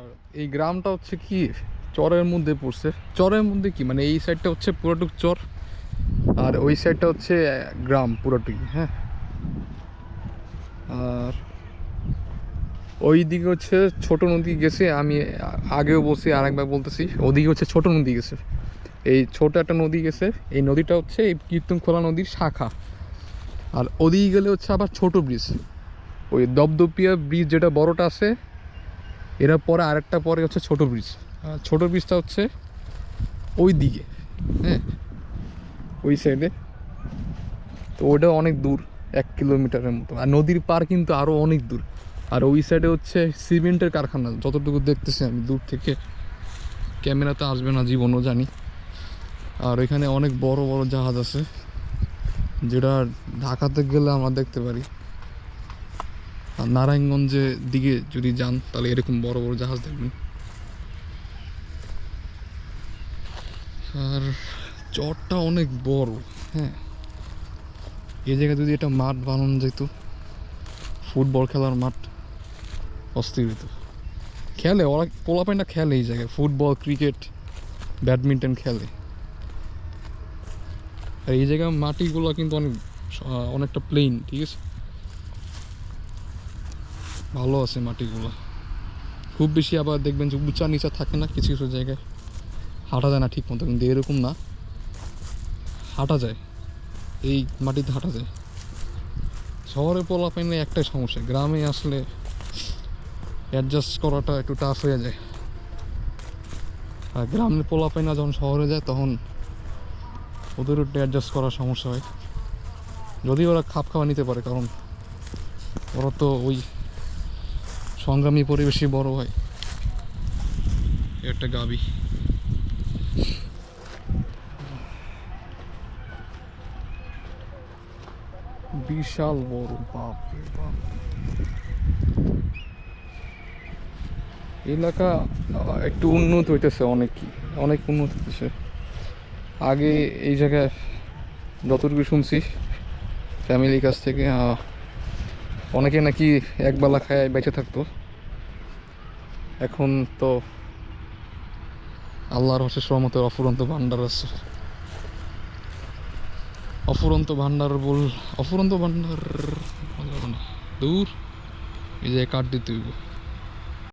আর এই গ্রামটা হচ্ছে কি? চরের মধ্যে পড়ছে। চরের মধ্যে কি? মানে এই সাইডটা হচ্ছে পুরোটুক চর, আর ওই সাইডটা হচ্ছে গ্রাম পুরোটুকি হ্যাঁ। আর ওই দিকে হচ্ছে ছোট নদী গেছে, আমি আগেও বলছি আর একবার বলতেছি, ওদিকে হচ্ছে ছোট নদী গেছে। এই ছোট একটা নদী গেছে, এই নদীটা হচ্ছে এই কীর্তনখোলা নদীর শাখা। আর ওদিকে গেলে হচ্ছে আবার ছোট ব্রিজ ওই দপদপিয়া ব্রিজ যেটা বড়টা আছে এরা পরে আরেকটা পরে হচ্ছে ছোট ব্রিজ ছোট ব্রিজটা হচ্ছে ওই দিকে হ্যাঁ? ওই সাইডে তো ওটা অনেক দূর, এক কিলোমিটারের মতো। আর নদীর পার কিন্তু আরও অনেক দূর। আর ওই সাইডে হচ্ছে সিমেন্টের কারখানা। যতটুকু দেখতেছি আমি, দূর থেকে ক্যামেরাতে আসবে না, জীবনও জানি। আর এখানে অনেক বড় বড় জাহাজ আছে, যেটা ঢাকাতে গেলে আমরা দেখতে পারি। নারায়ণগঞ্জের দিকে যদি যান, তাহলে এরকম বড় বড় জাহাজ দেখবেন। আর চরটা অনেক বড় হ্যাঁ। এই জায়গায় যদি এটা মাঠ বানানো যেত, ফুটবল খেলার মাঠ অস্থির হতো খেলে, ওরা পোলাপাইনটা খেলে এই জায়গায়, ফুটবল, ক্রিকেট, ব্যাডমিন্টন খেলে। আর এই জায়গায় মাটিগুলো কিন্তু অনেক অনেকটা প্লেন ঠিক আছে? ভালো আছে মাটিগুলো। খুব বেশি আবার দেখবেন যে উঁচা নিচা থাকে না কিছু কিছু জায়গায়। হাঁটা যায় না ঠিক মতো, কিন্তু এরকম না। হাঁটা যায়। এই মাটিতে হাঁটা যায়। শহরে পোলা পাইলে একটাই সমস্যা, গ্রামে আসলে অ্যাডজাস্ট করাটা একটু টাফ হয়ে যায়। আর গ্রামের পোলা পাইনা যখন শহরে যায়, তখন ওদের একটু অ্যাডজাস্ট করার সমস্যা হয়। যদি ওরা খাপ খাওয়া নিতে পারে, কারণ ওরা তো ওই সংগ্রামী পরিবেশই বড় হয়। একটা গাবি। বিশাল বড় বাপ এলাকা একটু উন্নত হইতেছে অনেকই অনেক উন্নত হইতেছে। আগে এই জায়গায় যতটুকু শুনছি ফ্যামিলির কাছ থেকে অনেকে নাকি একবেলা খায়, বেঁচে থাকতো। এখন তো আল্লাহর হচ্ছে সহমতের অফুরন্ত ভান্ডার আছে। অফুরন্ত ভান্ডার বল অফুরন্ত ভান্ডার দূর। এই যে কাট দিতে হইব।